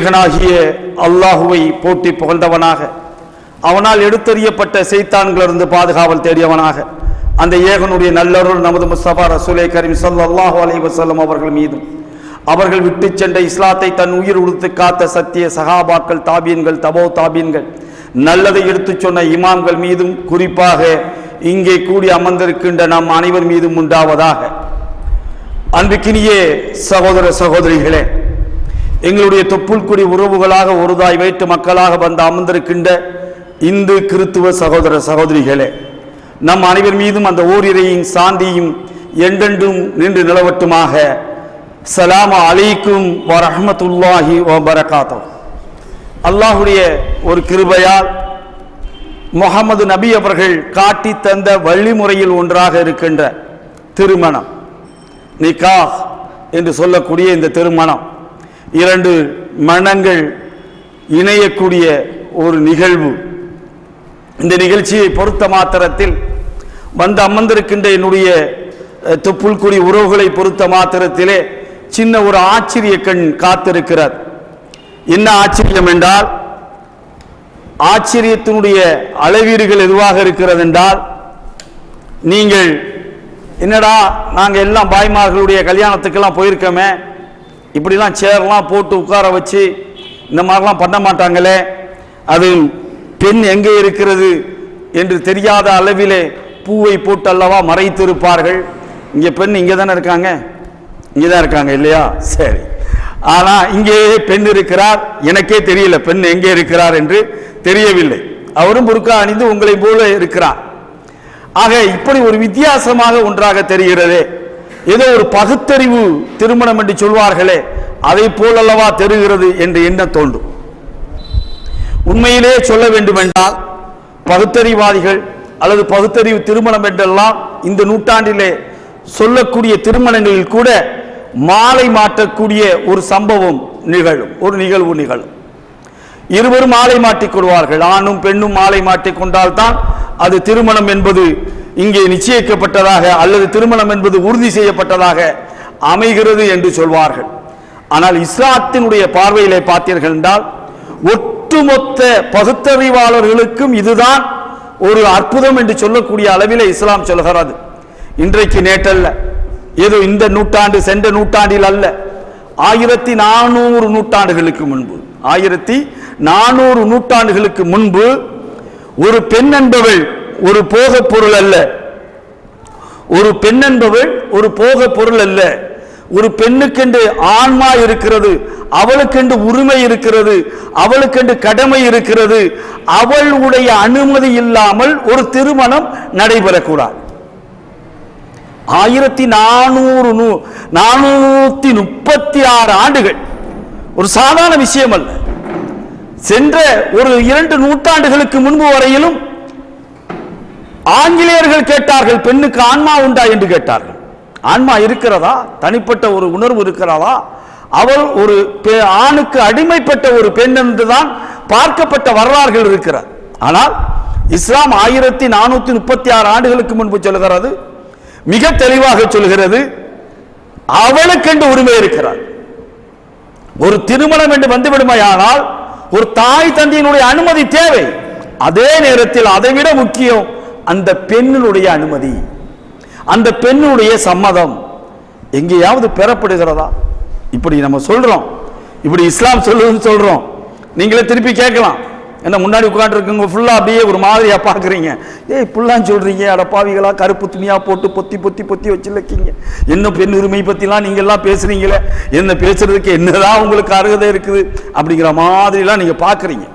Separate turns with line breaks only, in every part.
ஏகனாகிய அல்லாஹுவை போட்டி புகழ்ந்தவனாக அவனால் எடுத்தறியப்பட்ட செய்தான்களிருந்து பாதுகாவல் தேடியவனாக அந்த ஏகனுடைய நல்லருள் நமது முஸ்தபா ரசூலை கரீம் சல்லாஹு அலி வசல்லம் அவர்கள் மீதும் அவர்கள் விட்டு சென்ற இஸ்லாத்தை தன் உயிர் உடுத்து காத்த சத்திய சகாபாக்கள் தாபியன்கள் தபோ தாபியன்கள் நல்லதை எடுத்து சொன்ன இமாம்கள் மீதும் குறிப்பாக இங்கே கூடி அமர்ந்திருக்கின்ற நம் அனைவர் மீதும் உண்டாவதாக. அன்பிக்கினிய சகோதர சகோதரிகளே எங்களுடைய தொப்புள்குடி உறவுகளாக ஒருதாய் வைத்து மக்களாக வந்து அமர்ந்திருக்கின்ற இந்து கிறித்துவ சகோதர சகோதரிகளே நம் அனைவர் மீதும் அந்த ஓரிரையும் சாந்தியும் என்றென்றும் நின்று நிலவட்டுமாக. சலாம அலைக்கும் வரஹ்மத்துல்லாஹி வபரகாத்தோ அல்லாஹுடைய ஒரு கிருபையால் முகமது நபி அவர்கள் காட்டி தந்த வழிமுறையில் ஒன்றாக இருக்கின்ற திருமணம் நிகா என்று சொல்லக்கூடிய இந்த திருமணம். இரண்டு மனங்கள் இணையக்கூடிய ஒரு நிகழ்வு. இந்த நிகழ்ச்சியை பொறுத்த மாத்திரத்தில் வந்து அமர்ந்திருக்கின்ற என்னுடைய தொப்புள்குடி உறவுகளை பொறுத்த மாத்திரத்திலே சின்ன ஒரு ஆச்சரிய கண் காத்திருக்கிறார். என்ன ஆச்சரியம் என்றால் ஆச்சரியத்தினுடைய அளவீடுகள் எதுவாக இருக்கிறது என்றால் நீங்கள் என்னடா நாங்கள் எல்லாம் பாய்மார்களுடைய கல்யாணத்துக்கெல்லாம் போயிருக்கோமே இப்படிலாம் சேர்லாம் போட்டு உட்கார வச்சு இந்த மாதிரிலாம் பண்ண மாட்டாங்களே. அது பெண் எங்கே இருக்கிறது என்று தெரியாத அளவிலே பூவை போட்டு அல்லவா மறைத்திருப்பார்கள். இங்கே பெண் இங்கே தானே இருக்காங்க? இங்கே தான் இருக்காங்க இல்லையா? சரி. ஆனால் இங்கேயே பெண் இருக்கிறார். எனக்கே தெரியல பெண் எங்கே இருக்கிறார் என்று தெரியவில்லை. அவரும் புருக்கா அணிந்து உங்களை போல இருக்கிறார். ஆக இப்படி ஒரு வித்தியாசமாக ஒன்றாக தெரிகிறதே. ஏதோ ஒரு பகுத்தறிவு திருமணம் என்று சொல்வார்களே அதை போலல்லவா தெரிகிறது என்று என்ன தோன்றும்? உண்மையிலே சொல்ல வேண்டுமென்றால் பகுத்தறிவாதிகள் அல்லது பகுத்தறிவு திருமணம் என்றெல்லாம் இந்த நூற்றாண்டிலே சொல்லக்கூடிய திருமணங்களில் கூட மாலை மாற்றக்கூடிய ஒரு சம்பவம் நிகழும் ஒரு நிகழ்வு நிகழும். இருவரும் மாலை மாட்டிக்கொள்வார்கள் ஆணும் பெண்ணும் மாலை மாட்டிக்கொண்டால்தான் அது திருமணம் என்பது இங்கே நிச்சயிக்கப்பட்டதாக அல்லது திருமணம் என்பது உறுதி செய்யப்பட்டதாக அமைகிறது என்று சொல்வார்கள். ஆனால் இஸ்லாத்தினுடைய பார்வையிலே பார்த்தீர்கள் என்றால் ஒட்டுமொத்த பகுத்தறிவாளர்களுக்கும் இதுதான் ஒரு அற்புதம் என்று சொல்லக்கூடிய அளவிலே இஸ்லாம் சொல்கிறது. இன்றைக்கு நேற்றல்ல ஏதோ இந்த நூற்றாண்டு சென்ற நூற்றாண்டில் அல்ல ஆயிரத்தி நானூறு நூற்றாண்டுகளுக்கு முன்பு ஆயிரத்தி நானூறு நூற்றாண்டுகளுக்கு முன்பு ஒரு பெண் என்பவள் ஒரு போக பொருள் அல்ல. ஒரு பெண் என்பவள் ஒரு போக பொருள் அல்ல. ஒரு பெண்ணுக்கென்று ஆன்மா இருக்கிறது அவளுக்கென்று உரிமை இருக்கிறது அவளுக்கென்று கடமை இருக்கிறது அவளுடைய அனுமதி இல்லாமல் ஒரு திருமணம் நடைபெறக்கூடாது. ஆயிரத்தி நானூறு நூ நானூத்தி முப்பத்தி ஆறு ஆண்டுகள். ஒரு சாதாரண விஷயம் அல்ல. சென்ற ஒரு இரண்டு நூற்றாண்டுகளுக்கு முன்பு வரையிலும் ஆங்கிலேயர்கள் கேட்டார்கள் பெண்ணுக்கு ஆன்மா உண்டா? என்று கேட்டார்கள். ஆன்மா இருக்கிறதா? தனிப்பட்ட ஒரு உணர்வு இருக்கிறதா? அவள் ஒரு ஆணுக்கு அடிமைப்பட்ட ஒரு பெண் என்றுதான் பார்க்கப்பட்ட வரலாறுகள் இருக்கிறார் ஆனால் இஸ்லாம் ஆயிரத்தி நானூத்தி முப்பத்தி ஆறு ஆண்டுகளுக்கு முன்பு சொல்கிறது மிக தெளிவாக சொல்கிறது அவளுக்கென்று உரிமை இருக்கிறார். ஒரு திருமணம் என்று வந்துவிடுமையானால் ஒரு தாய் தந்தையினுடைய அனுமதி தேவை. அதே நேரத்தில் அதைவிட முக்கியம் அந்த பெண்ணினுடைய அனுமதி. அந்த பெண்ணுடைய சம்மதம் எங்கேயாவது பெறப்படுகிறதா? இப்படி நம்ம சொல்றோம். இப்படி இஸ்லாம் சொல்லுதுன்னு சொல்றோம். நீங்களே திருப்பி கேட்கலாம். என்ன முன்னாடி உட்காந்துருக்குங்க ஃபுல்லா அப்படியே ஒரு மாதிரியா பாக்குறீங்க ஏய் இப்படிலாம் சொல்றீங்க. அடப்பாவிகளா கருப்பு துணியா போட்டு பொத்தி பொத்தி பொத்தி வச்சிருக்கீங்க. என்ன பெண் உரிமை பத்திலாம் நீங்க எல்லாம் பேசுறீங்களே? என்ன பேசுறதுக்கு என்னதான் உங்களுக்கு அருகதை இருக்குது? அப்படிங்கிற மாதிரிலாம் நீங்க பாக்குறீங்க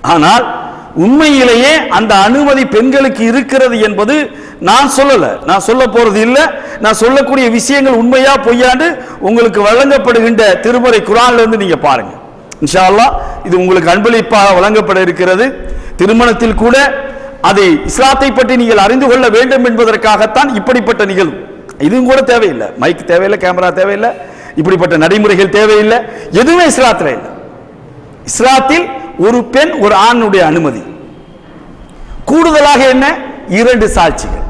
ஆனால் உண்மையிலேயே அந்த அனுமதி பெண்களுக்கு இருக்கிறது என்பது நான் சொல்லல. நான் சொல்ல போறது இல்ல. நான் சொல்லக்கூடிய விஷயங்கள் உண்மையா பொய்யாண்டு உங்களுக்கு வழங்கப்படுகின்ற திருமுறை குரான்ல இருந்து நீங்க பாருங்க. இன்ஷா அல்லாஹ் இது உங்களுக்கு அன்பளிப்பாக வழங்கப்பட இருக்கிறது. திருமணத்தில் கூட அதை இஸ்லாத்தை பற்றி நீங்கள் அறிந்து கொள்ள வேண்டும் என்பதற்காகத்தான் இப்படிப்பட்ட நிகழ்வு. இதுவும் கூட தேவையில்லை. மைக் தேவையில்லை கேமரா தேவையில்லை. இப்படிப்பட்ட நடைமுறைகள் தேவையில்லை. எதுவுமே இஸ்லாத்தில் இல்லை. இஸ்லாத்தில் ஒரு பெண் ஒரு ஆணுடைய அனுமதி. கூடுதலாக என்ன? இரண்டு சாட்சிகள்.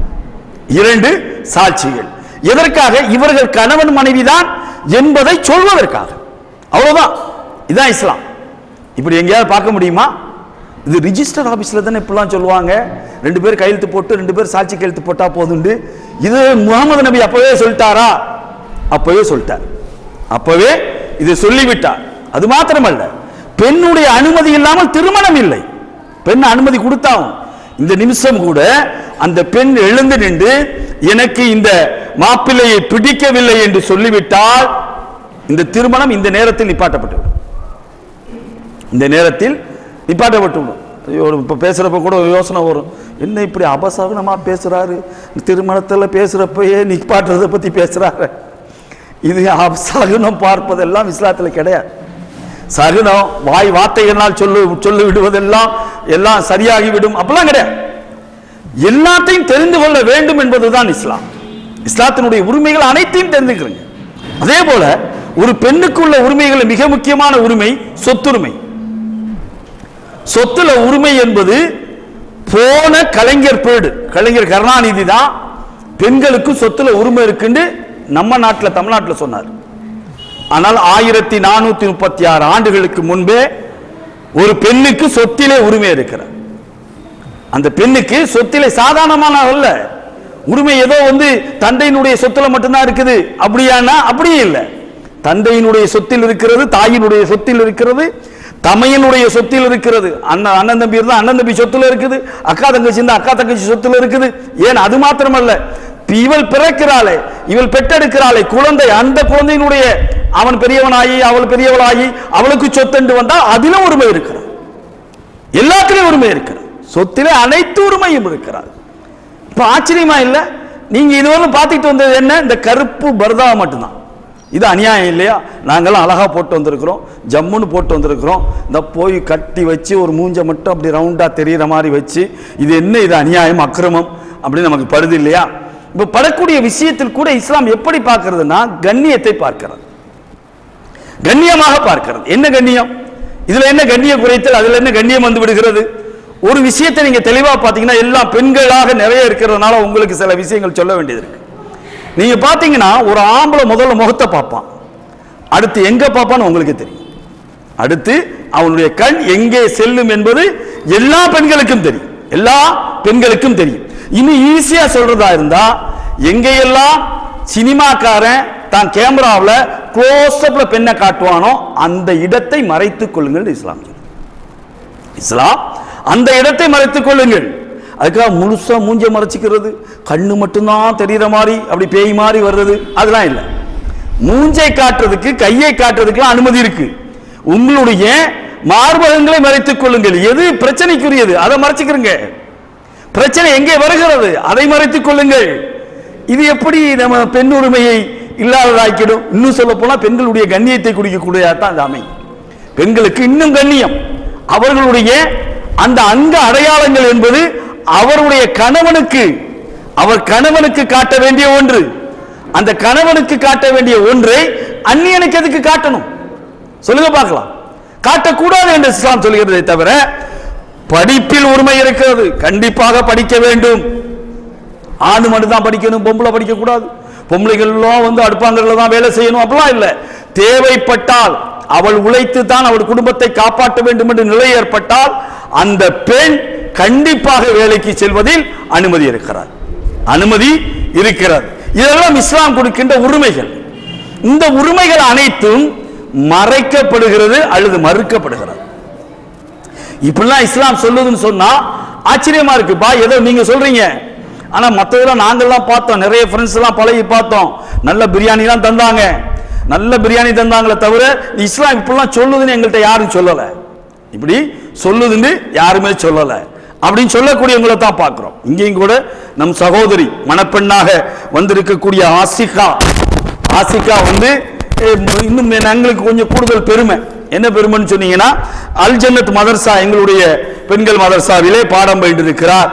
இரண்டு சாட்சிகள். எதற்காக? இவர்கள் கணவன் மனைவிதான் என்பதை சொல்வதற்காக. அவ்வளவுதான். இதான் இஸ்லாம். இப்படி எங்கேயாவது பார்க்க முடியுமா? இது ரிஜிஸ்டர் ஆபீஸ்ல தானே இப்படிலாம் சொல்லுவாங்க. ரெண்டு பேர் கையெழுத்து போட்டு ரெண்டு பேர் சாட்சி கையெழுத்து போட்டா போதுண்டு. இது முகமது நபி அப்பவே சொல்லிட்டாரா? அப்பவே சொல்லிட்டார். அப்பவே இது சொல்லிவிட்டார். அது மாத்திரமல்ல. பெண்ணுடைய அனுமதி இல்லாமல் திருமணம் இல்லை. பெண் அனுமதி கொடுத்தாவும் இந்த நிமிஷம் கூட அந்த பெண் எழுந்து நின்று எனக்கு இந்த மாப்பிள்ளையை பிடிக்கவில்லை என்று சொல்லிவிட்டால் இந்த திருமணம் இந்த நேரத்தில் நிப்பாட்டப்பட்டுவிடும். இந்த நேரத்தில் நிப்பாட்டப்பட்டுவிடும். ஐயோ இப்போ பேசுகிறப்ப கூட ஒரு யோசனை வரும். என்ன இப்படி அபசகனமாக பேசுகிறாரு திருமணத்தில் பேசுகிறப்பயே நிப்பாட்டுறதை பற்றி பேசுகிறாரு இது அபசகுனம் பார்ப்பதெல்லாம் இஸ்லாத்தில் கிடையாது. சகுனம் வாய் வார்த்தைகளால் சொல்லு சொல்லி விடுவதெல்லாம் எல்லாம் சரியாகி விடும் அப்பெல்லாம் கிடையாது. எல்லாத்தையும் தெரிந்து கொள்ள வேண்டும் என்பதுதான் இஸ்லாம். இஸ்லாத்தினுடைய உரிமைகள் அனைத்தையும் தெரிந்துக்கிறீங்க. அதே போல ஒரு பெண்ணுக்குள்ள உரிமைகள் மிக முக்கியமான உரிமை சொத்துரிமை. சொத்துல உரிமை என்பது போன கலைஞர் பேடு. கலைஞர் கருணாநிதி தான் பெண்களுக்கு சொத்துல உரிமை இருக்குன்னு நம்ம நாட்டில் தமிழ்நாட்டில் சொன்னார். ஆனால் ஆயிரத்தி நானூத்தி முப்பத்தி ஆறு ஆண்டுகளுக்கு முன்பே ஒரு பெண்ணுக்கு சொத்திலே உரிமை இருக்கிறார். அந்த பெண்ணுக்கு சொத்திலே சாதாரணமான அல்ல. உரிமை ஏதோ வந்து தந்தையினுடைய சொத்துல மட்டும்தான் இருக்குது. அப்படியானா? அப்படியே இல்லை. தந்தையினுடைய சொத்தில் இருக்கிறது தாயினுடைய சொத்தில் இருக்கிறது தமையனுடைய சொத்தில் இருக்கிறது. அண்ணன் அண்ணன் தம்பி இருந்தால் அண்ணன் தம்பி சொத்துல இருக்குது அக்கா தங்கச்சி இருந்தால் அக்கா தங்கச்சி சொத்துல இருக்குது. ஏன்? அது மாத்திரமல்ல. இவள் பிறக்கிறாளே இவள் பெற்றெடுக்கிறாளே குழந்தை அந்த குழந்தையினுடைய அவன் பெரியவனாகி அவள் பெரியவளாகி அவளுக்கு சொத்தண்டு வந்தா அதிலும் உரிமை இருக்கிறது. எல்லாத்திலையும் உரிமை இருக்கிறது. சொத்திலே அனைத்து உரிமையும் இருக்கிறார் இப்ப ஆச்சரியமா இல்ல? நீங்க இதுவரை பார்த்துட்டு வந்தது என்ன? இந்த கருப்பு பர்தா மட்டும்தான். இது அநியாயம் இல்லையா? நாங்களாம் அழகா போட்டு வந்திருக்கிறோம் ஜம்முன்னு போட்டு வந்திருக்கிறோம். இந்த போய் கட்டி வச்சு ஒரு மூஞ்ச மட்டும் அப்படி ரவுண்டா தெரியிற மாதிரி வச்சு இது என்ன இது அநியாயம் அக்கிரமம் அப்படின்னு நமக்கு படுது இல்லையா? இப்போ படக்கூடிய விஷயத்தில் கூட இஸ்லாம் எப்படி பார்க்கிறதுனா கண்ணியத்தை பார்க்கிறது. கண்ணியமாக பார்க்கிறது. என்ன கண்ணியம்? இதுல என்ன கண்ணிய குறைத்தல்? அதுல என்ன கண்ணியம் வந்து விடுகிறது? ஒரு விஷயத்தை நீங்க தெளிவா பாத்தீங்கன்னா எல்லாம் பெண்களாக நிறைய இருக்கிறதுனால உங்களுக்கு சில விஷயங்கள் சொல்ல வேண்டியது இருக்கு. நீங்க பாத்தீங்கன்னா ஒரு ஆம்பளை முதல்ல முகத்தை பார்ப்பான். அடுத்து எங்க பார்ப்பான்னு உங்களுக்கு தெரியும். அடுத்து அவனுடைய கண் எங்கே செல்லும் என்பது எல்லா பெண்களுக்கும் தெரியும். எல்லா பெண்களுக்கும் தெரியும். இன்னும் ஈஸியா சொல்றதா இருந்தா எங்கெல்லாம் சினிமாக்காரன் தான் கேமராவில் க்ளோஸ் பெண்ணை காட்டுவானோ அந்த இடத்தை மறைத்துக் கொள்ளுங்கள் இஸ்லாம் இஸ்லாம் அந்த இடத்தை மறைத்துக் கொள்ளுங்கள். அதுக்காக முழுசா மூஞ்ச மறைச்சிக்கிறது கண்ணு மட்டும்தான் தெரியுற மாதிரி அப்படி பேய் மாதிரி வர்றது அதெல்லாம் இல்லை. மூஞ்சை காட்டுறதுக்கு கையை காட்டுறதுக்குலாம் அனுமதி இருக்கு. உங்களுடைய மார்பகங்களை மறைத்துக் கொள்ளுங்கள். எது பிரச்சனைக்குரியது? அதை மறைச்சிக்கிறேங்க. பிரச்சனை எங்கே வருகிறது? அதை மறைத்துக் கொள்ளுங்கள். இது எப்படி நம்ம பெண் உரிமையை இல்லாததாக்கிடும்? இன்னும் சொல்ல போனா பெண்களுடைய கண்ணியத்தை குடிக்கக்கூடியதான் அது அமையும். பெண்களுக்கு இன்னும் கண்ணியம். அவர்களுடைய அந்த அங்க அடையாளங்கள் என்பது அவருடைய கணவனுக்கு அவர் கணவனுக்கு காட்ட வேண்டிய ஒன்று. அந்த கணவனுக்கு காட்ட வேண்டிய ஒன்றை அந்நியனுக்கு எதுக்கு காட்டணும்? சொல்லுங்க பார்க்கலாம். காட்டக்கூடாது என்று இஸ்லாம் சொல்கிறதை தவிர படிப்பில் உரிமை இருக்கிறது. கண்டிப்பாக படிக்க வேண்டும். ஆணு மட்டும் தான் படிக்கணும் பொம்பளை படிக்க கூடாது வந்து அடுப்பாங்கல்ல தான் வேலை செய்யணும் அப்படிலாம் இல்லை. தேவைப்பட்டால் அவள் உழைத்து தான் அவள் குடும்பத்தை காப்பாற்ற வேண்டும் என்று நிலை ஏற்பட்டால் அந்த பெண் கண்டிப்பாக வேலைக்கு செல்வதில் அனுமதி இருக்கிறார். அனுமதி இருக்கிறது இதெல்லாம் இஸ்லாம் கொடுக்கின்ற உரிமைகள். இந்த உரிமைகள் அனைத்தும் மறைக்கப்படுகிறது அல்லது மறுக்கப்படுகிறது. இப்படிலாம் இஸ்லாம் சொல்லுதுன்னு சொன்னா ஆச்சரியமா இருக்குப்பா ஏதோ நீங்க சொல்றீங்க. ஆனா மற்றதெல்லாம் நாங்கெல்லாம் பார்த்தோம். நிறைய ஃப்ரெண்ட்ஸ் எல்லாம் பழகி பார்த்தோம். நல்ல பிரியாணிலாம் தந்தாங்க. நல்ல பிரியாணி தந்தாங்களே தவிர இஸ்லாம் இப்படிலாம் சொல்லுதுன்னு எங்கள்கிட்ட யாரும் சொல்லல. இப்படி சொல்லுதுன்னு யாருமே சொல்லல. அப்படின்னு சொல்லக்கூடியவங்களை தான் பார்க்குறோம். இங்கேயும் கூட நம் சகோதரி மணப்பெண்ணாக வந்திருக்கக்கூடிய ஆசிகா. ஆசிகா வந்து இன்னும் எங்களுக்கு கொஞ்சம் கூடுதல் பெருமை. என்ன பெருமைன்னு சொன்னீங்கன்னா அல் ஜன்னத் மதர்சா எங்களுடைய பெண்கள் மதர்சாவிலே பாடம் பயின்றிருக்கிறார்.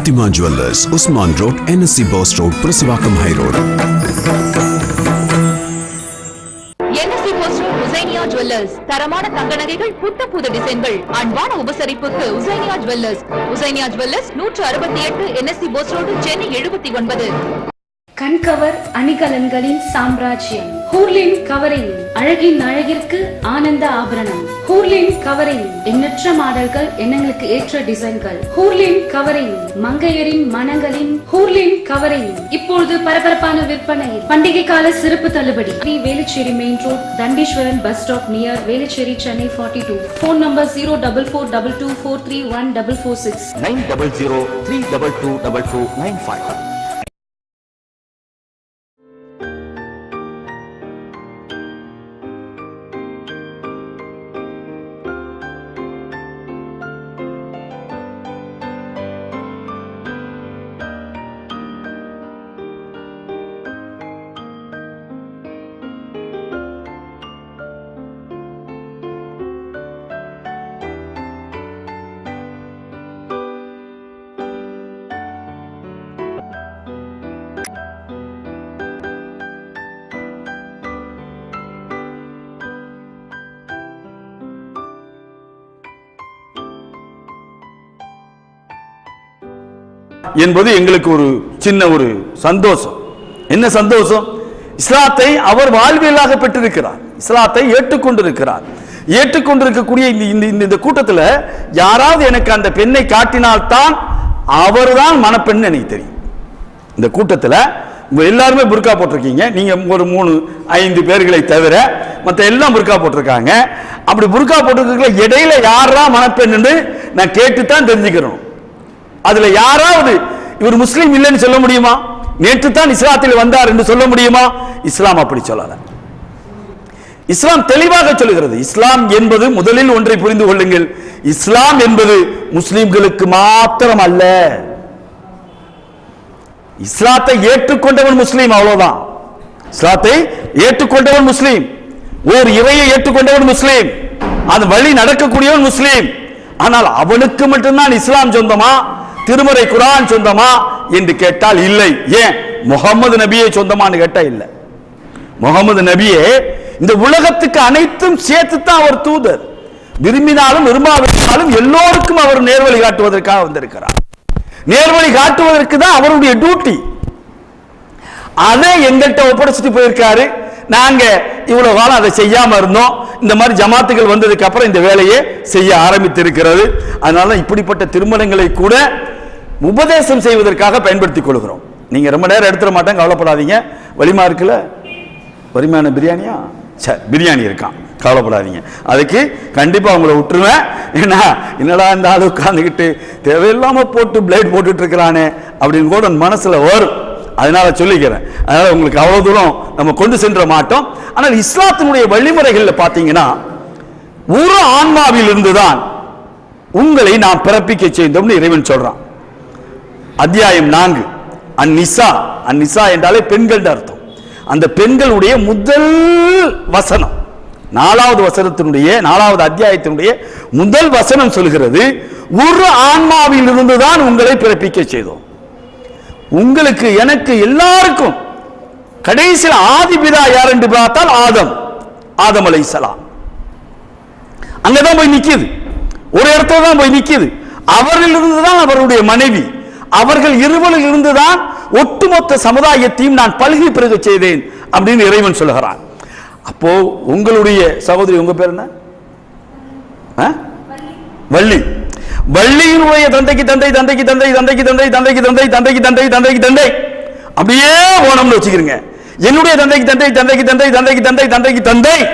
Fatima Jewelers, Usman Road, NSC Boss Road, Prasavakam High Road.
NSC poster Husainiya jewellers தரமான தங்க நகைகள் புத்த புது டிசைன்கள். அன்பான உபசரிப்புக்கு உசைனியா ஜுவல்லர்ஸ் உசைனியா ஜுவல்லர்ஸ் நூற்று அறுபத்தி எட்டு என்எஸ்சி போஸ் ரோடு சென்னை எழுபத்தி ஒன்பது.
கண்கவர் அணிகலன்களின் சாம்ராஜ்யம். ஹூர்லின் கவரிங் அழகின் அழகிற்கு ஆனந்த ஆபரணம். ஹூர்லின் கவரிங் எண்ணற்ற மாடல்கள் எண்ணங்களுக்கு ஏற்ற டிசைன்கள். ஹூர்லின் கவரிங் மங்கையரின் மனங்களின் ஹூர்லின் கவரிங் இப்பொழுது பரபரப்பான விற்பனையில். பண்டிகை கால சிறப்பு தள்ளுபடி. Shri Velachery main road Dandeeswaran bus stop near Velachery Chennai forty two phone number zero double four double two four three one double four six
nine double zero three double two double two nine five
என்பது எங்களுக்கு ஒரு சின்ன ஒரு சந்தோஷம். என்ன சந்தோஷம்? இஸ்லாத்தை அவர் வாழ்வியலாக பெற்றிருக்கிறார். இஸ்லாத்தை ஏற்றுக்கொண்டிருக்கிறார். ஏற்றுக்கொண்டிருக்கக்கூடிய இந்த இந்த இந்த- இந்த கூட்டத்தில் யாராவது எனக்கு அந்த பெண்ணை காட்டினால்தான் அவர்தான் மணப்பெண் எனக்கு தெரியும். இந்த கூட்டத்தில் எல்லாருமே புர்கா போட்டிருக்கீங்க. நீங்கள் ஒரு மூணு ஐந்து பேர்களை தவிர மற்ற எல்லாம் புர்கா போட்டிருக்காங்க. அப்படி புர்கா போட்டிருக்க இடையில யாரா மணப்பெண்ணுன்னு நான் கேட்டு தான் தெரிஞ்சுக்கிறோம் அதுல யாராவது இவர் முஸ்லீம் இல்லைன்னு சொல்ல முடியுமா? நேற்று தான் இஸ்லாத்தில் வந்தார் என்று சொல்ல முடியுமா? இஸ்லாம் அப்படி சொல்லல. இஸ்லாம் தெளிவாக சொல்லுகிறது. இஸ்லாம் என்பது முதலில் ஒன்றை புரிந்து கொள்ளுங்கள். இஸ்லாம் என்பது முஸ்லிம்களுக்கு மாத்திரம் அல்ல. இஸ்லாத்தை ஏற்றுக்கொண்டவன் முஸ்லீம் அவ்வளவுதான். இஸ்லாத்தை ஏற்றுக்கொண்டவன் முஸ்லீம். ஓர் இறையை ஏற்றுக்கொண்டவன் முஸ்லீம். அது வழி நடக்கக்கூடியவன் முஸ்லீம். ஆனால் அவனுக்கு மட்டும்தான் இஸ்லாம் சொந்தமா? திருமறை குரான் சொந்தமா என்று கேட்டால் இல்லை. ஏன்? முகமது நபியை சொந்தமான்னு கேட்டா இல்லை. முகமது நபியே இந்த உலகத்துக்கு அனைத்தும் சேர்த்து தான் அவர் தூதர். விரும்பினாலும் விரும்பாவிட்டாலும் எல்லோருக்கும் அவர் நேர்வழி காட்டுவதற்காக வந்திருக்கிறார். நேர்வழி காட்டுவதற்கு தான் அவருடைய டியூட்டி அதை எங்கள்கிட்ட ஒப்படைச்சிட்டு போயிருக்காரு. நாங்க இவ்வளவு காலம் அதை செய்யாம இருந்தோம். இந்த மாதிரி ஜமாத்துகள் வந்ததுக்கு அப்புறம் இந்த வேலையை செய்ய ஆரம்பித்திருக்கிறது. அதனால இப்படிப்பட்ட திருமணங்களை கூட உபதேசம் செய்வதற்காக பயன்படுத்திக் கொள்கிறோம். நீங்க ரொம்ப நேரம் எடுத்துட மாட்டேன் கவலைப்படாதீங்க. வலிமா இருக்குல்ல? வலிமையான பிரியாணியா? சரி பிரியாணி இருக்கான் கவலைப்படாதீங்க. அதுக்கு கண்டிப்பா உங்களை விட்டுருவேன் ஏன்னா என்னடா இந்த ஆள் உட்காந்துக்கிட்டு தேவையில்லாம போட்டு பிளேட் போட்டுட்டு இருக்கிறானே அப்படின்னு கூட மனசில் மனசுல வரும். அதனால சொல்லிக்கிறேன். அதனால உங்களுக்கு அவ்வளவு தூரம் நம்ம கொண்டு சென்ற மாட்டோம். ஆனால் இஸ்லாத்தினுடைய வழிமுறைகள்ல பாத்தீங்கன்னா ஒரு ஆன்மாவில் இருந்துதான் உங்களை நாம் பிறப்பிக்க செய்தோம்னு இறைவன் சொல்றான். அத்தியாயம் நான்கு. அந்நிசா. அந்நிசா என்றாலே பெண்கள் அர்த்தம். அந்த பெண்களுடைய முதல் வசனம் நாலாவது வசனத்தினுடைய நாலாவது அத்தியாயத்தினுடைய முதல் வசனம் சொல்கிறது ஒரு ஆன்மாவில் இருந்துதான் உங்களை பிறப்பிக்க செய்தோம். உங்களுக்கு எனக்கு எல்லாருக்கும் கடைசியில் ஆதிபிதா யார் என்று பார்த்தால் ஆதம் ஆதம் சலாம் அங்கதான் போய் நிக்குது. ஒரு இடத்துல தான் போய் நிக்குது. அவரிலிருந்து தான் அவருடைய மனைவி அவர்கள் இருவரில் இருந்துதான் ஒட்டுமொத்த சமுதாயத்தையும் நான் பல்கி பெருக செய்தேன் அப்படின்னு இறைவன் சொல்லுகிறான். அப்போ உங்களுடைய சகோதரி உங்க பேர் என்ன? ஆ? வள்ளி. வள்ளியினுடைய தந்தைக்கு தந்தை தந்தைக்கு தந்தை தந்தைக்கு தந்தை தந்தைக்கு தந்தை தந்தைக்கு தந்தை தந்தைக்கு தந்தை. அப்படியே போனோம்னு வச்சுக்கிறீங்க. என்னுடைய தந்தைக்கு தந்தை தந்தைக்கு தந்தை தந்தைக்கு தந்தை தந்தைக்கு தந்தை.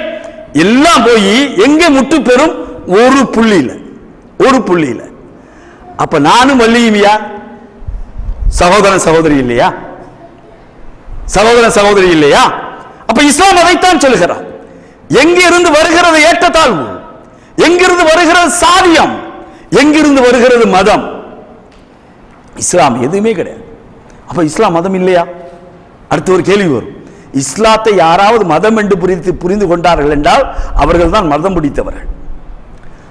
எல்லாம் போய் எங்க முட்டு பெறும்? ஒரு புள்ளியில். ஒரு புள்ளியில். அப்ப நானும் வள்ளியும் யார்? சகோதரன் சகோதரி இல்லையா? சகோதரன் சகோதரி இல்லையா? அப்ப இஸ்லாம் அதைத்தான் சொல்லுகிறார். எங்கிருந்து வருகிறது ஏற்றத்தாழ்வு? எங்கிருந்து வருகிறது சாதியம்? எங்கிருந்து வருகிறது மதம்? இஸ்லாம் எதுவுமே கிடையாது. அப்ப இஸ்லாம் மதம் இல்லையா? அடுத்து ஒரு கேள்வி வரும். இஸ்லாத்தை யாராவது மதம் என்று புரிந்து புரிந்து கொண்டார்கள் என்றால் அவர்கள் தான் மதம் பிடித்தவர்கள்.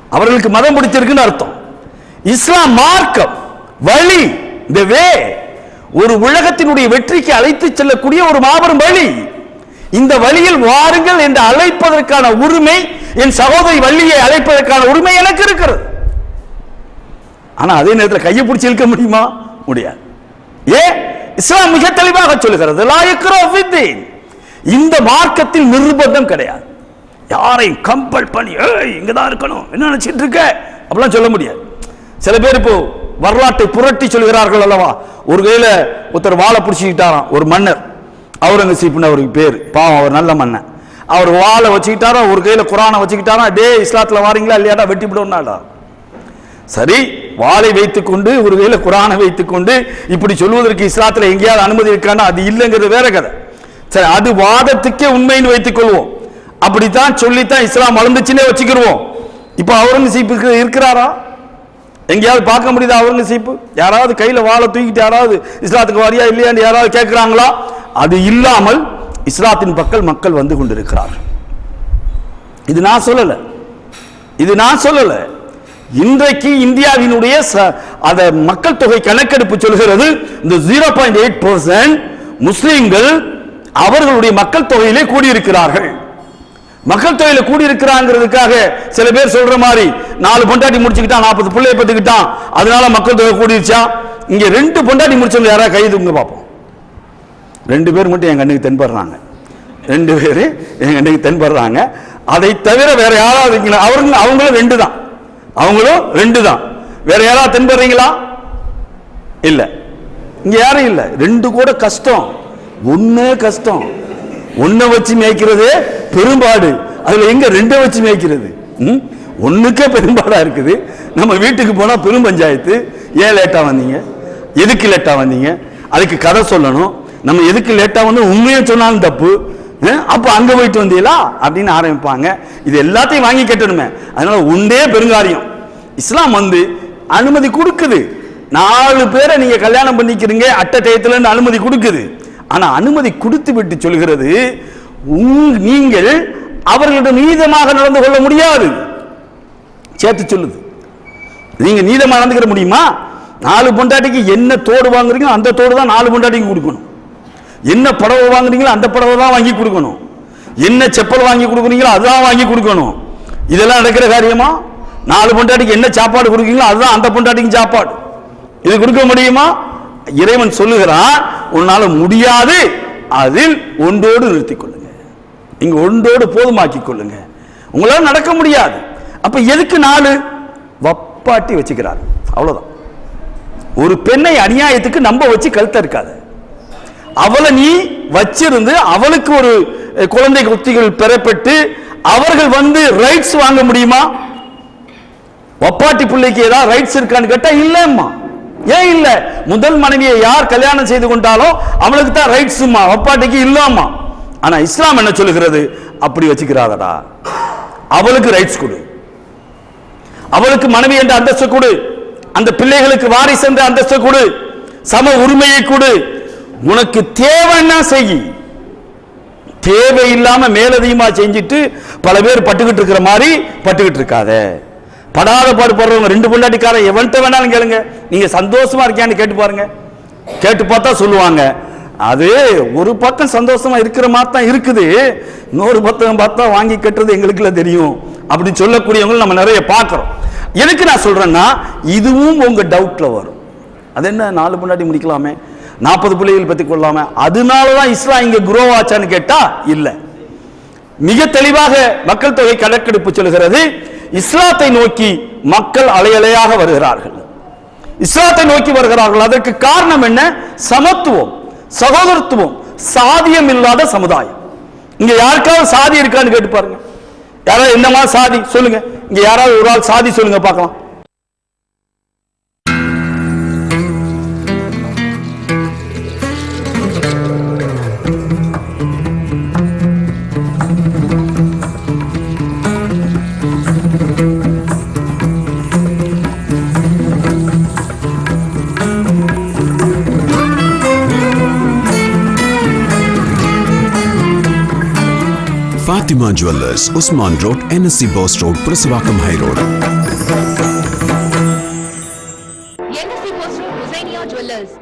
அவர்களுக்கு மதம் பிடிச்சிருக்குன்னு அர்த்தம். இஸ்லாம் மார்க்கம் வழி இந்த வே ஒரு உலகத்தினுடைய வெற்றிக்கு அழைத்து செல்லக்கூடிய ஒரு மாபெரும் வழி. இந்த வழியில் வாருங்கள் என்று அழைப்பதற்கான உரிமை என் சகோதரி வள்ளியை அழைப்பதற்கான உரிமை எனக்கு இருக்கிறது. ஆனா அதே நேரத்தில் கையை பிடிச்சி இழுக்க முடியுமா? முடியாது. ஏ இஸ்லாம் மிக தெளிவாக சொல்லுகிறது. இந்த மார்க்கத்தில் நிர்பந்தம் கிடையாது. யாரையும் கம்பல் பண்ணி ஏய் இங்க தான் இருக்கணும். என்ன நினைச்சிட்டு இருக்க? அப்படிலாம் சொல்ல முடியாது. சில பேர் இப்போ வரலாற்றை புரட்டி சொல்கிறார்கள் அல்லவா? ஒரு கையில் ஒருத்தர் வாழை பிடிச்சிக்கிட்டாராம் ஒரு மன்னர். அவுரங்கசீப்னு அவருக்கு பேர். பாவம் அவர் நல்ல மன்னன் அவர் வாழை வச்சுக்கிட்டாரா ஒரு கையில் குரானை வச்சுக்கிட்டாரா டே இஸ்லாத்தில் வாரீங்களா இல்லையாடா வெட்டி விடுவோம்னாடா. சரி வாளை வைத்துக்கொண்டு ஒரு கையில் குரானை வைத்துக்கொண்டு இப்படி சொல்வதற்கு இஸ்லாத்தில் எங்கேயாவது அனுமதி இருக்கான்னா அது இல்லைங்கிறது வேற கதை. சரி அது வாதத்துக்கே உண்மைன்னு வைத்துக் கொள்வோம். அப்படித்தான் சொல்லித்தான் இஸ்லாம் வளர்ந்துச்சுன்னே வச்சுக்கிடுவோம் இப்போ அவுரங்கசீப் இருக்கிறாரா? எங்கேயாவது பார்க்க முடியுதா அவுரங்கசீப் யாராவது கையில் வாழை தூக்கிட்டு யாராவது இஸ்லாத்துக்கு வாரியா இல்லையான்னு யாராவது கேட்குறாங்களா? அது இல்லாமல் இஸ்லாத்தின் பக்கம் மக்கள் வந்து கொண்டிருக்கிறார்கள். இது நான் சொல்லலை. இது நான் சொல்லலை. இன்றைக்கு இந்தியாவினுடைய ச- மக்கள் தொகை கணக்கெடுப்பு சொல்கிறது இந்த ஜீரோ பாயிண்ட் எயிட் பர்சன்ட் முஸ்லீம்கள் அவர்களுடைய மக்கள் தொகையிலே கூடியிருக்கிறார்கள். மக்கள் தொகையில கூடியிருக்கிறாங்கிறதுக்காக சில பேர் சொல்ற மாதிரி நாலு பொண்டாட்டி முடிச்சுக்கிட்டான் நாற்பது பிள்ளைய பத்துக்கிட்டான் அதனால மக்கள் தொகை கூடிருச்சா? இங்க ரெண்டு பொண்டாட்டி முடிச்சவங்க யாராவது கைது தூங்க பார்ப்போம் ரெண்டு பேர் மட்டும் என் கண்ணுக்கு தென்படுறாங்க. ரெண்டு பேர் என் கண்ணுக்கு தென்படுறாங்க. அதை தவிர வேற யாராவது இருக்கீங்களா? அவங்களும் ரெண்டு தான். அவங்களும் ரெண்டு தான். வேற யாராவது தென்படுறீங்களா? இல்ல. இங்க யாரும் இல்ல. ரெண்டு கூட கஷ்டம். ஒன்னே கஷ்டம். ஒன்ன வச்சு மேய்க்கிறது பெரும்பாடு. அதுல எங்க ரெண்டை வச்சு மேய்க்கிறது? ம்? ஒண்ணுக்கே பெரும்பாடா இருக்குது. நம்ம வீட்டுக்கு போனா பெரும் பஞ்சாயத்து. ஏன் லேட்டா வந்தீங்க? எதுக்கு லேட்டா வந்தீங்க? அதுக்கு கதை சொல்லணும். நம்ம எதுக்கு லேட்டா வந்து உண்மையை சொன்னாலும் தப்பு. அப்போ அப்ப அங்க போயிட்டு வந்தீங்களா? அப்படின்னு ஆரம்பிப்பாங்க. இது எல்லாத்தையும் வாங்கி கட்டணுமே. அதனால உண்டே பெருங்காரியம். இஸ்லாம் வந்து அனுமதி கொடுக்குது. நாலு பேரை நீங்க கல்யாணம் பண்ணிக்கிறீங்க அட்ட டயத்துல அனுமதி கொடுக்குது. ஆனா அனுமதி கொடுத்து விட்டு சொல்கிறது நீங்கள் அவர்களிடம் நீதமாக நடந்து கொள்ள முடியாது. சேர்த்து சொல்லுது. நீங்க நீதமாக நடந்துக்கிற முடியுமா? நாலு பொண்டாட்டிக்கு என்ன தோடு வாங்குறீங்களோ அந்த தோடு தான் நாலு பொண்டாட்டிக்கு கொடுக்கணும். என்ன புடவை வாங்குறீங்களோ அந்த புடவை தான் வாங்கி கொடுக்கணும். என்ன செப்பல் வாங்கி கொடுக்குறீங்களோ அதுதான் வாங்கி கொடுக்கணும். இதெல்லாம் நடக்கிற காரியமா? நாலு பொண்டாட்டிக்கு என்ன சாப்பாடு கொடுக்குறீங்களோ அதுதான் அந்த பொண்டாட்டிக்கு சாப்பாடு. இது கொடுக்க முடியுமா? இறைவன் சொல்லுகிறான் உன்னால முடியாது. அதில் ஒன்றோடு நிறுத்திக் கொள்ளுங்க நீங்க ஒன்றோடு போதுமாக்கி கொள்ளுங்க. உங்களால நடக்க முடியாது. அப்ப எதுக்கு நாலு? வப்பாட்டி வச்சுக்கிறார். அவ்வளவுதான். ஒரு பெண்ணை அநியாயத்துக்கு நம்ப வச்சு கழுத்த இருக்காது. அவளை நீ வச்சிருந்து அவளுக்கு ஒரு குழந்தை குத்திகள் பெறப்பட்டு அவர்கள் வந்து ரைட்ஸ் வாங்க முடியுமா? ஒப்பாட்டி பிள்ளைக்கு ஏதாவது ரைட்ஸ் இருக்கான்னு கேட்டா இல்லம்மா. ஏன் இல்ல? முதல் மனைவியை யார் கல்யாணம் செய்து கொண்டாலோ அவளுக்கு தான் ரைட்ஸ்மா ஒப்பாட்டிக்கு இல்லாமா ஆனா இஸ்லாம் என்ன சொல்லுகிறது? அப்படி வச்சுக்கிறாதடா. அவளுக்கு ரைட்ஸ் கொடு. அவளுக்கு மனைவி என்ற அந்தஸ்து கொடு. அந்த பிள்ளைகளுக்கு வாரிசு என்ற அந்தஸ்து கொடு. சம உரிமையை கொடு. உனக்கு தேவைன்னா செய். தேவையில்லாம மேலதிகமா செஞ்சுட்டு பல பேர் பட்டுக்கிட்டு இருக்கிற மாதிரி பட்டுக்கிட்டு இருக்காத. படாத பாடு படுறவங்க ரெண்டு பொண்டாட்டிக்காரன் எவன்ட்ட வேணாலும் கேளுங்க. நீங்க சந்தோஷமா இருக்கியான்னு கேட்டு பாருங்க. கேட்டு பார்த்தா சொல்லுவாங்க. அது ஒரு பக்கம் சந்தோஷமா இருக்கிற மாதிரி தான் இருக்குது. இன்னொரு பக்கம் பார்த்தா வாங்கி கட்டுறது எங்களுக்குள்ள தெரியும். அப்படி சொல்லக்கூடியவங்க நம்ம நிறைய பார்க்குறோம். எதுக்கு நான் சொல்றேன்னா இதுவும் உங்க டவுட்ல வரும். அது என்ன? நாலு முன்னாடி முடிக்கலாமே? நாற்பது பிள்ளைகள் பற்றி கொள்ளாம? அதனால தான் இஸ்லாம் இங்கே குரோ ஆச்சான்னு கேட்டா இல்லை. மிக தெளிவாக மக்கள் தொகை கணக்கெடுப்பு சொல்கிறது இஸ்லாத்தை நோக்கி மக்கள் அலையலையாக வருகிறார்கள். இஸ்லாத்தை நோக்கி வருகிறார்கள். அதற்கு காரணம் என்ன? சமத்துவம். சகோதரத்துவம் சாதியம் இல்லாத சமுதாயம். இங்க யாருக்காவது சாதி இருக்கான்னு கேட்டு பாருங்க. யாராவது என்னமா சாதி சொல்லுங்க. இங்க யாராவது ஒரு ஆள் சாதி சொல்லுங்க பார்க்கலாம்.
Fatima Jewelers, Usman Road, NSC Boss Road, Prasavakam High Road.
NSC poster Husainiya jewellers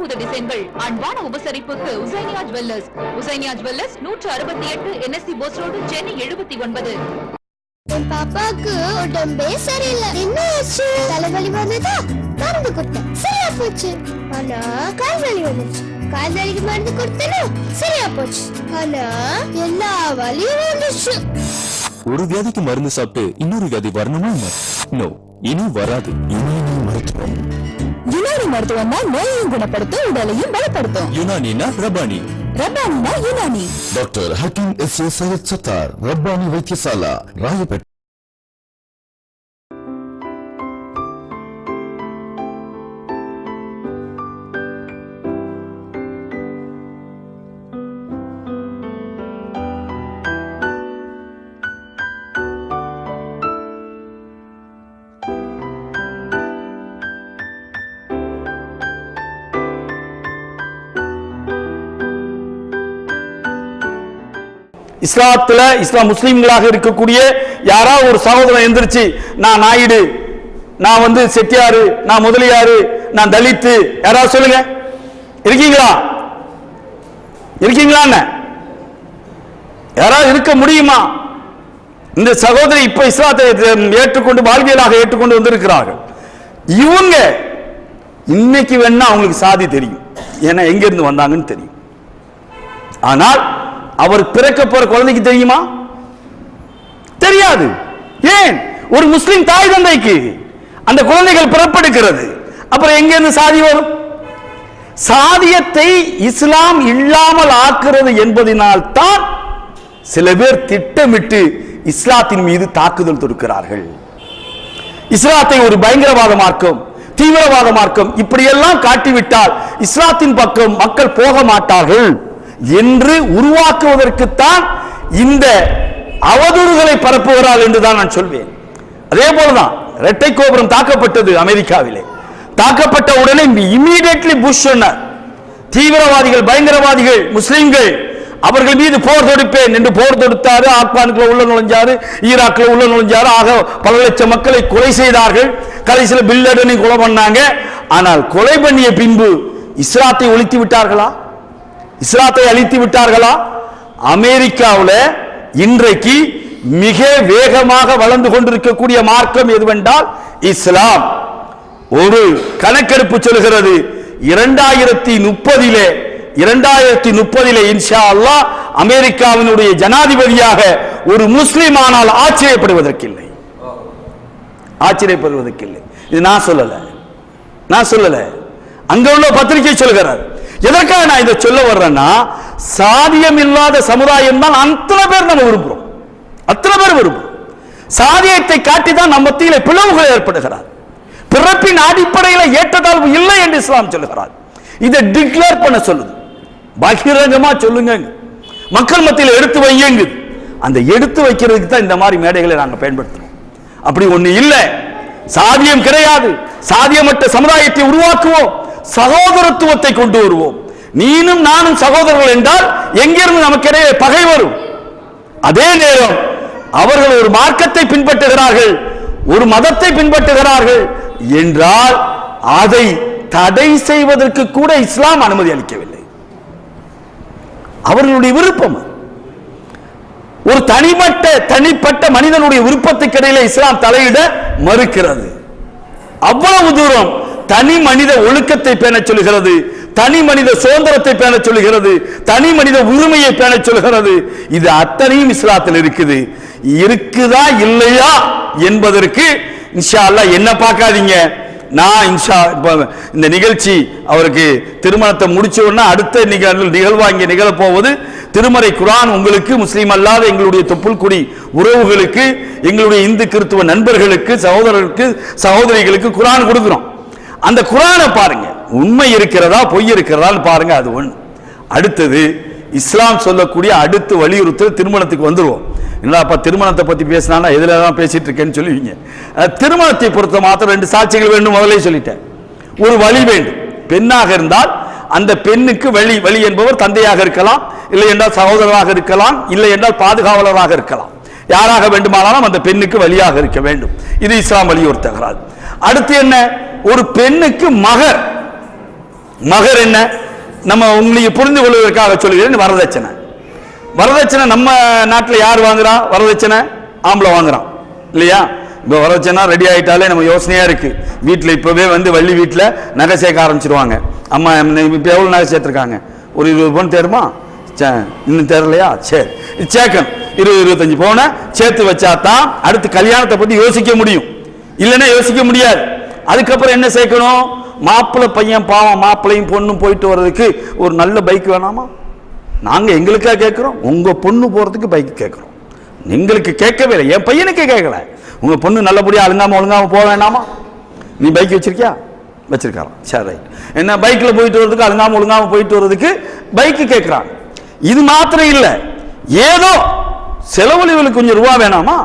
புது டிசைன்கள். அன்பான உபசரிப்புக்கு உசைனியா ஜுவல்லர்ஸ் உசைனியா ஜுவல்லர்ஸ் நூற்று அறுபத்தி எட்டு என்எஸ்சி போஸ் ரோடு சென்னை எழுபத்தி ஒன்பது.
என் பாப்பாக்கு உடம்பே சரியில்லை. என்ன ஆச்சு? தலைவலி வந்ததா? மருந்து கொடுத்தேன். சரியா போச்சு. ஆனா கால் வலி வந்துச்சு கால் மருந்து கொடுத்தனா? சரியா போச்சு. ஆனா எல்லா வலியும் வந்துச்சு.
ஒரு வியாதிக்கு மருந்து சாப்பிட்டு இன்னொரு வியாதி வரணுமா நோ இனி வராது. யுனானி மருத்துவம்.
யுனானி மருத்துவம் தான் நோயையும் குணப்படுத்தும் உடலையும் பலப்படுத்தும்.
யுனானினா Rabbani.
ரபானினா Unani.
Doctor Hakeem S A Syed Sattar Rabbani Vaidyasala Royapettah.
இஸ்லாத்துல இஸ்லாம் முஸ்லீம்களாக இருக்கக்கூடிய யாராவது ஒரு சகோதரன் எந்திரிச்சு நான் நாயுடு நான் வந்து செட்டியாரு நான் முதலியாரு நான் தலித்து யாராவது சொல்லுங்க. இருக்கீங்களா? இருக்கீங்களா யாராவது இருக்க முடியுமா? இந்த சகோதரி இப்ப இஸ்லாத்தை ஏற்றுக்கொண்டு வாழ்வியலாக ஏற்றுக்கொண்டு வந்திருக்கிறார்கள். இவங்க இன்னைக்கு வேணா அவங்களுக்கு சாதி தெரியும். ஏன்னா எங்க இருந்து வந்தாங்கன்னு தெரியும். ஆனால் அவர் பிறக்க போற குழந்தைக்கு தெரியுமா? தெரியாது. ஏன்? ஒரு முஸ்லிம் தாய் தந்தைக்கு அந்த குழந்தைகள் பிறப்பெடுக்கிறது. அப்புறம் எங்க இருந்து சாதி வரும்? சாதியத்தை இஸ்லாம் இல்லாமல் ஆக்குறது என்பதனால் தான் சில பேர் திட்டமிட்டு இஸ்லாத்தின் மீது தாக்குதல் தொடுக்கிறார்கள். இஸ்லாத்தை ஒரு பயங்கரவாத மார்க்கம் தீவிரவாத மார்க்கம் இப்படியெல்லாம் காட்டிவிட்டால் இஸ்லாத்தின் பக்கம் மக்கள் போக மாட்டார்கள். என்று உருவாக்குவதற்குத்தான் இந்த அவதூறுகளை பரப்புகிறார்கள் என்றுதான் நான் சொல்வேன். அதே போலதான் இரட்டை கோபுரம் தாக்கப்பட்டது அமெரிக்காவிலே. தாக்கப்பட்ட உடனே இமீடியட்லி புஷ் சொன்னார். தீவிரவாதிகள் பயங்கரவாதிகள் முஸ்லிம்கள் அவர்கள் மீது போர் தொடுப்பேன் என்று போர் தொடுத்தாரு ஆப்கானுக்குள்ள உள்ள நுழைஞ்சாரு ஈராக்ல உள்ள நுழைஞ்சாரு. ஆக பல லட்சம் மக்களை கொலை செய்தார்கள். கடைசியில் பில்லடனை கொலை பண்ணாங்க. ஆனால் கொலை பண்ணிய பின்பு இஸ்லாத்தை ஒழித்து விட்டார்களா? இஸ்லாத்தை அழித்து விட்டார்களா? அமெரிக்காவில் இன்றைக்கு மிக வேகமாக வளர்ந்து கொண்டிருக்கக்கூடிய மார்க்கம் எதுவென்றால் இஸ்லாம். ஒரு கணக்கெடுப்பு சொல்கிறது இரண்டாயிரத்தி முப்பதிலே இரண்டாயிரத்தி முப்பதிலே இன்ஷா அல்லா அமெரிக்காவினுடைய ஜனாதிபதியாக ஒரு முஸ்லீம் ஆனால் ஆச்சரியப்படுவதற்கில்லை. ஆச்சரியப்படுவதற்கில்லை. இது நான் சொல்லல. நான் சொல்லலை. அங்க உள்ள பத்திரிகை சொல்கிறார் எதற்காக நான் இதை சொல்ல வர்றேன்னா சாதியம் இல்லாத சமுதாயம் தான் அத்தனை பேர் நம்ம விரும்புகிறோம் அத்தனை பேர் விரும்புகிறோம் சாதியத்தை காட்டி தான் நம்ம மத்தியில பிளவுகள் ஏற்படுகிறார். பிறப்பின் அடிப்படையில் ஏற்றத்தாழ்வு இல்லை என்று இஸ்லாம் சொல்லுகிறார். இதை டிக்ளேர் பண்ண சொல்லுது. பகிரங்கமா சொல்லுங்க மக்கள் மத்தியில் எடுத்து வையுங்க. அந்த எடுத்து வைக்கிறதுக்கு தான் இந்த மாதிரி மேடைகளை நாங்கள் பயன்படுத்துறோம். அப்படி ஒண்ணு இல்லை. சாதியம் கிடையாது. சாதியமற்ற சமுதாயத்தை உருவாக்குவோம். சகோதரத்துவத்தை கொண்டு வருவோம். நீனும் நானும் சகோதரர்கள் என்றால் எங்கிருந்து நமக்கிடையே பகை வரும்? அதே நேரம் அவர்கள் ஒரு மார்க்கத்தை பின்பற்றுகிறார்கள் ஒரு மதத்தை பின்பற்றுகிறார்கள் என்றால் அதை தடை செய்வதற்கு கூட இஸ்லாம் அனுமதி அளிக்கவில்லை. அவர்களுடைய விருப்பம் ஒரு தனிப்பட்ட தனிப்பட்ட மனிதனுடைய விருப்பத்துக்கு இடையில இஸ்லாம் தலையிட மறுக்கிறது. அவ்வளவு தூரம் தனி மனித ஒழுக்கத்தை பேண சொல்கிறது தனி மனித சுதந்திரத்தை பேண சொல்கிறது தனி மனித உரிமையை பேண சொல்கிறது இது அத்தனையும் இஸ்லாத்தில் இருக்குது. இருக்குதா இல்லையா என்பதற்கு இன்ஷா அல்லாஹ் என்ன பார்க்காதீங்க. நான் இன்ஷா இந்த நிகழ்ச்சி அவருக்கு திருமணத்தை முடிச்ச உடனே அடுத்த நிகழ்வு நிகழ்வா இங்கே நிகழப் போவது திருமறை குரான் உங்களுக்கு முஸ்லீம் அல்லாத எங்களுடைய தொப்புள்குடி உறவுகளுக்கு எங்களுடைய இந்து கிறிஸ்துவ நண்பர்களுக்கு சகோதரர்களுக்கு சகோதரிகளுக்கு குரான் கொடுக்குறோம். அந்த குரானை பாருங்க. உண்மை இருக்கிறதா பொய் இருக்கிறதான்னு பாருங்க அது ஒன்று அடுத்தது இஸ்லாம் சொல்லக்கூடிய அடுத்து வலியுறுத்தல் திருமணத்துக்கு வந்துடுவோம் என்னப்பா திருமணத்தை பற்றி பேசினா எதில் தான் பேசிகிட்டு இருக்கேன்னு சொல்லுவீங்க. திருமணத்தை பொறுத்த மாத்திரம் ரெண்டு சாட்சிகள் வேண்டும் முதலே சொல்லிட்டேன். ஒரு வழி வேண்டும். பெண்ணாக இருந்தால் அந்த பெண்ணுக்கு வழி வழி என்பவர் தந்தையாக இருக்கலாம் இல்லை என்றால் சகோதரராக இருக்கலாம் இல்லை என்றால் பாதுகாவலராக இருக்கலாம். யாராக வேண்டுமானாலும் அந்த பெண்ணுக்கு வழியாக இருக்க வேண்டும். இது இஸ்லாம் வலியுறுத்துகிறார். அடுத்து என்ன? ஒரு பெண்ணுக்கு மகர். மகர் என்ன? நம்ம உங்களுக்கு புரிந்து கொள்வதற்காக சொல்கிறேன் வரதட்சணை. வரதட்சணை நம்ம நாட்டில் யார் வாங்குறா? வரதட்சணை ஆம்பளை வாங்குறான். இல்லையா? இப்போ வரதட்சணை ரெடி ஆகிட்டாலே நம்ம யோசனையாக இருக்குது வீட்டில் இப்போவே வந்து வள்ளி வீட்டில் நகை சேர்க்க ஆரம்பிச்சிருவாங்க. அம்மா இப்போ எவ்வளோ நகை சேர்த்துருக்காங்க? ஒரு இருபது பவுன் தேருமா? சே இன்னும் தெரிலையா? சரி சேர்க்கணும். இருபது இருபத்தஞ்சு பவுனை சேர்த்து வச்சா தான் அடுத்து கல்யாணத்தை பற்றி யோசிக்க முடியும். இல்லைன்னா யோசிக்க முடியாது. அதுக்கப்புறம் என்ன சேர்க்கணும்? மாப்பிள்ளை பையன் பாவம் மாப்பிள்ளையும் பொண்ணும் போயிட்டு வர்றதுக்கு ஒரு நல்ல பைக் வேணாமா? நாங்கள் எங்களுக்காக கேட்குறோம். உங்கள் பொண்ணு போகிறதுக்கு பைக் கேட்குறோம். எங்களுக்கு கேட்கவே இல்லை. என் பையனுக்கே கேட்கல. உங்கள் பொண்ணு நல்லபடியாக அழுங்காமல் ஒழுங்காமல் போக வேண்டாமா நீ பைக் வச்சிருக்கியா? வச்சிருக்காராம். சரி ரைட் என்ன பைக்கில் போயிட்டு வர்றதுக்கு அழுங்காமல் ஒழுங்காம போயிட்டு வர்றதுக்கு பைக்கு கேட்குறாங்க இது மாத்திரம் இல்லை. ஏதோ செலவழிவுகளுக்கு கொஞ்சம் ரூபா வேணாமா?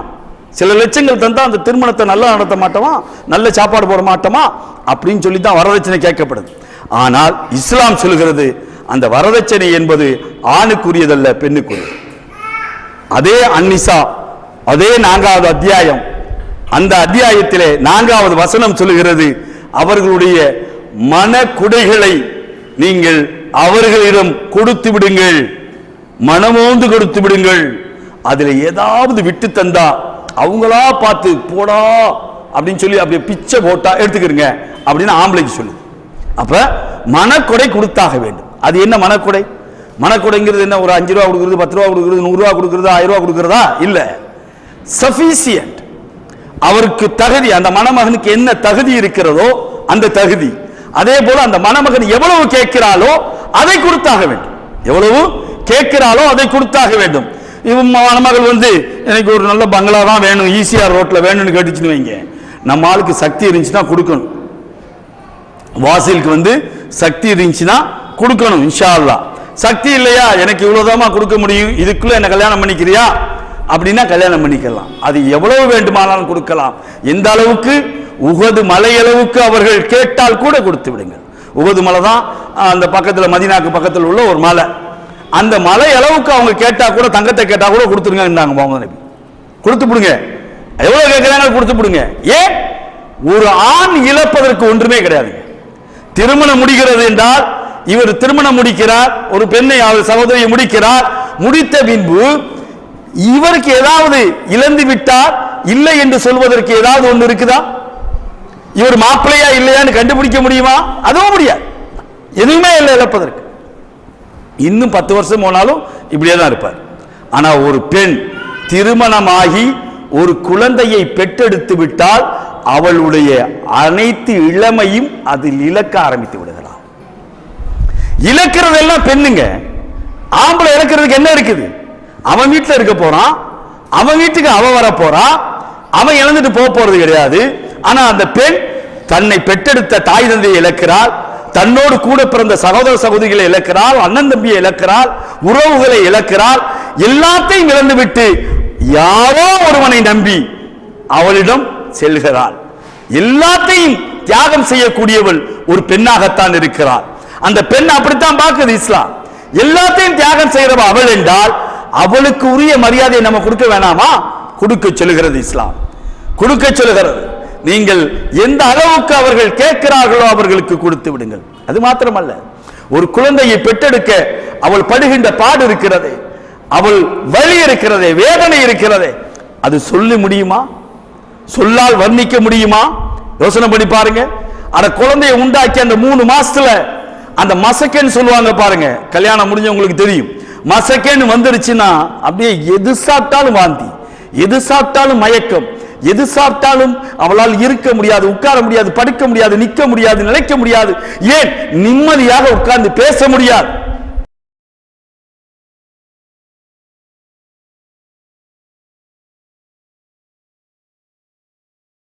சில லட்சங்கள் தந்தா அந்த திருமணத்தை நல்லா நடத்த மாட்டோமா? நல்ல சாப்பாடு போட மாட்டோமா? அப்படின்னு சொல்லி தான் வரதட்சணை கேட்கப்படுது. ஆனால் இஸ்லாம் சொல்கிறது அந்த வரதட்சணை என்பது ஆணுக்குரியதல்ல பெண்ணுக்குரியது. அதே அன்னிசா அதே நான்காவது அத்தியாயம். அந்த அத்தியாயத்திலே நான்காவது வசனம் சொல்லுகிறது அவர்களுடைய மன குடைகளை நீங்கள் அவர்களிடம் கொடுத்து விடுங்கள். மனமோந்து கொடுத்து விடுங்கள். அதுல ஏதாவது விட்டு தந்தா அவங்களா பார்த்து போடா அப்படின்னு சொல்லி அப்படியே பிச்சை போட்டா எடுத்துக்கிறங்க அப்படின்னு ஆம்பளைக்கு சொல்லு. அப்ப மனக்கொடை கொடுத்தாக வேண்டும். அது என்ன மனக்கொடை? மனக்கொடைங்கிறது என்ன? ஒரு அஞ்சு ரூபா கொடுக்குறது பத்து ரூபா கொடுக்குறது நூறு ரூபா கொடுக்குறது ஆயிரம் ரூபா கொடுக்குறதா? இல்ல. சஃபிசியன்ட் அவருக்கு தகுதி அந்த மணமகனுக்கு என்ன தகுதி இருக்கிறதோ அந்த தகுதி. அதே போல அந்த மணமகன் எவ்வளவு கேட்கிறாளோ அதை கொடுத்தாக வேண்டும். எவ்வளவு கேட்கிறாளோ அதை கொடுத்தாக வேண்டும். இவன் மணமகள் வந்து எனக்கு ஒரு நல்ல பங்களா தான் வேணும் ஈசிஆர் ரோட்டில் வேணும்னு கேட்டுச்சுன்னு வைங்க. நம்ம ஆளுக்கு சக்தி இருந்துச்சுன்னா கொடுக்கணும். வாசலுக்கு வந்து சக்தி இருந்துச்சுன்னா கொடுக்கணும் இன்ஷா அல்லாஹ் சக்தி இல்லையா? எனக்கு இவ்வளோதான் கொடுக்க முடியும். இதுக்குள்ளே என்ன கல்யாணம் பண்ணிக்கிறியா? அப்படின்னா கல்யாணம் பண்ணிக்கலாம். அது எவ்வளவு வேண்டுமானாலும் கொடுக்கலாம். எந்த அளவுக்கு? உகது மலை அளவுக்கு அவர்கள் கேட்டால் கூட கொடுத்து விடுங்கள். உகது மலை தான் அந்த பக்கத்தில் மதினாக்கு பக்கத்தில் உள்ள ஒரு மலை. அந்த மலை அளவுக்கு அவங்க கேட்டா கூட தங்கத்தை கேட்டா கூட கொடுத்துருங்க முகமது நபி. கொடுத்து விடுங்க எவ்வளவு கேட்கிறாங்க கொடுத்து விடுங்க ஏன் ஒரு ஆண் இழப்பதற்கு ஒன்றுமே கிடையாது. திருமணம் முடிகிறது என்றால் இவர் திருமணம் முடிக்கிறார் ஒரு பெண்ணை அவர் சகோதரியை முடிக்கிறார். முடித்த பின்பு இவருக்கு ஏதாவது இழந்து விட்டார் இல்லை என்று சொல்வதற்கு ஏதாவது ஒன்று இருக்குதா? இவர் மாப்பிள்ளையா இல்லையான்னு கண்டுபிடிக்க முடியுமா? அதுவும் முடியாது. எதுவுமே இல்லை இழப்பதற்கு. இன்னும் பத்து வருஷம் போனாலும் இப்படியே தான் இருப்பார். ஆனால் ஒரு பெண் திருமணமாகி ஒரு குழந்தையை பெற்றெடுத்து விட்டால் அவளுடைய அனைத்து இளமையும் அதில் இழக்க ஆரம்பித்து விடுகிறாள். இழக்கிறதெல்லாம் பெண்ணுங்க. ஆம்பளை இழக்கிறதுக்கு என்ன இருக்குது? அவன் வீட்டில் இருக்க போறான் அவன் வீட்டுக்கு அவன் வர போறான் அவன் இழந்துட்டு போக போறது கிடையாது. ஆனா அந்த பெண் தன்னை பெற்றெடுத்த தாய் தந்தையை இழக்கிறாள் தன்னோடு கூட பிறந்த சகோதர சகோதரிகளை இழக்கிறாள் அண்ணன் தம்பியை இழக்கிறாள் உறவுகளை இழக்கிறாள் எல்லாத்தையும் இழந்துவிட்டு யாரோ ஒருவனை நம்பி அவளிடம் செல்கிறாள். எல்லாத்தையும் தியாகம் செய்யக்கூடியவள் ஒரு பெண்ணாகத்தான் இருக்கிறாள். அந்த பெண் அப்படித்தான் பார்க்குது இஸ்லாம். எல்லாத்தையும் தியாகம் செய்கிறவ அவள் என்றால் அவளுக்கு உரிய மரியாதையை நம்ம கொடுக்க வேணாமா? கொடுக்க சொல்லுகிறது இஸ்லாம். கொடுக்க சொல்லுகிறது. நீங்கள் எந்த அளவுக்கு அவர்கள் கேட்கிறார்களோ அவர்களுக்கு கொடுத்து விடுங்கள். அது மாத்திரமல்ல. ஒரு குழந்தையை பெற்றெடுக்க அவள் படுகின்ற பாடு இருக்கிறதே அவள் வழி இருக்கிறதே வேதனை இருக்கிறதே அது சொல்லி முடியுமா? சொல்லால் வர்ணிக்க முடியுமா? யோசனை பண்ணி பாருங்க. அந்த குழந்தையை உண்டாக்கி அந்த மூணு மாசத்துல அந்த மசக்கேன்னு சொல்லுவாங்க பாருங்க. கல்யாணம் முடிஞ்சவங்களுக்கு தெரியும். மசக்கேன்னு வந்துருச்சுன்னா அப்படியே எது சாப்பிட்டாலும் வாந்தி எது சாப்பிட்டாலும் மயக்கம் எது சாப்பிட்டாலும் அவளால் இருக்க முடியாது உட்கார முடியாது படுக்க முடியாது நிற்க முடியாது நிலைக்க முடியாது. ஏன்? நிம்மதியாக உட்கார்ந்து பேச முடியாது.